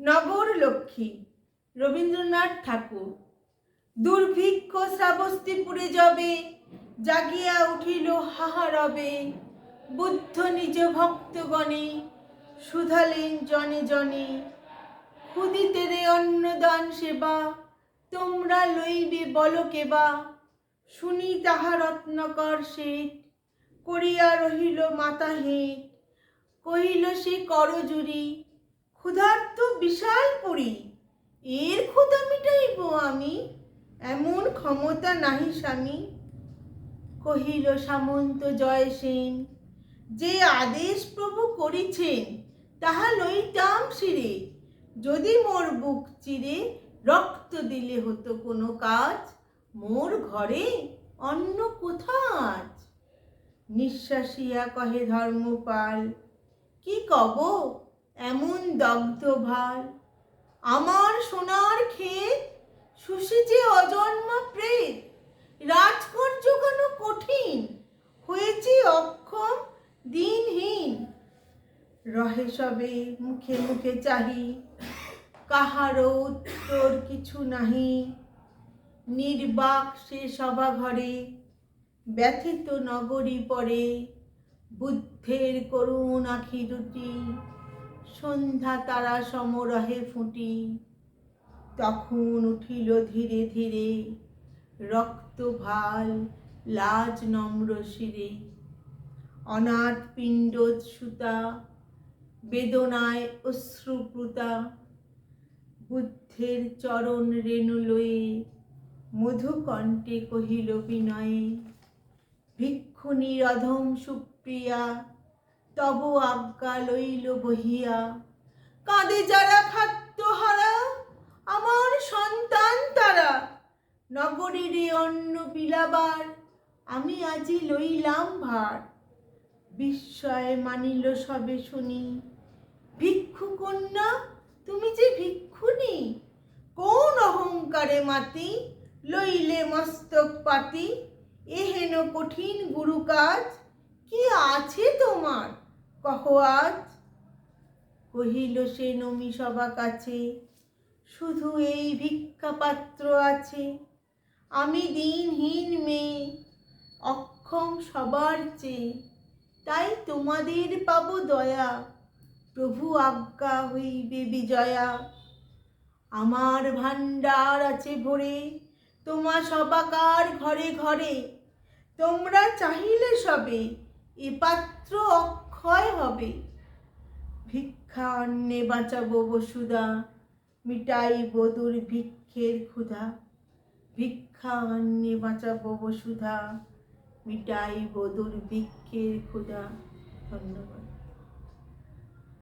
নগর লক্ষ্মী, রবীন্দ্রনাথ ঠাকুর। দুর্ভিক্ষ শ্রাবস্তিপুরে যবে জাগিয়া উঠিল হাহারবে। বুদ্ধ নিজ ভক্তগণে, সুধালেন জনে জনে ক্ষুদিতেরে অন্নদান সেবা, তোমরা লইবে বল কেবা। শুনি তাহা রত্নকর শেঠ করিয়া রহিল মাতা কহিল সে করজুরি ক্ষুধার্ত বিশাল পুরী। এর ক্ষুধা মিটাইব আমি? এমন ক্ষমতা নাহি স্বামী। কহিল সামন্ত জয় সেন, যে আদেশ প্রভু করিছেন, তাহা লইতাম শিরে। যদি মোর বুক চিরে রক্ত দিলে হতো কোনো কাজ, মোর ঘরে অন্য কোথাজ নিঃশ্বাসিয়া কহে ধর্মপাল, কি কব? দগ্ধ ভালো আমার সোনার ক্ষেত শুষেছে অজন্মা প্রেত। রাজকর জোগানো কঠিন, হয়েছে অক্ষম দিনহীন। রহে সবে মুখে মুখে চাহি, কাহারও উত্তর কিছু নাহি। নির্বাক সে সভা ঘরে, ব্যথিত নগরী পরে, বুদ্ধের করুণ আখি দুটি। সন্ধ্যা তারা সমরহে ফুটি। তখন উঠিল ধীরে ধীরে রক্ত ভালো লাজ নম্র শিরে। অনাথ সুতা বেদনায় অশ্রুপ্রুতা বুদ্ধের চরণ রেণু লয়ে মধুকণ্ঠে কহিল বিনয়ে, ভিক্ষুণী অধম সুপ্রিয়া তব আজ্ঞা লইল বহিয়া, কাঁদে যারা খাদ্যহারা, আমার সন্তান তারা। নগরীরে অন্ন বিলাবার আমি আজি লইলাম ভার। বিস্ময়ে মানিল সবে শুনি, ভিক্ষু কন্যা, তুমি যে ভিক্ষুনি কোন অহংকারে মাতি লইলে মস্তক পাতি? এহেন কঠিন গুরু কাজ কি আছে তোমার? কহ আজ কহিল সে নমি সবা কাছে, শুধু এই ভিক্ষা পাত্র আছে। আমি দিনহীন মেয়ে, অক্ষম সবার চেয়ে। তাই তোমাদের পাব দয়া। প্রভু আজ্ঞা হইবে বিজয়া। আমার ভাণ্ডার আছে ভরে, তোমা সবাকার ঘরে ঘরে। তোমরা চাহিলে সবে এ পাত্র অক্ষয় হবে। ভিক্ষা অন্নে বাঁচাবো বসুদা বদুর ভিক্ষের ক্ষুধা। ভিক্ষা অন্নে বাঁচাবো বসুধা, মিটাইব দুর্ভিক্ষের ক্ষুধা। ধন্যবাদ।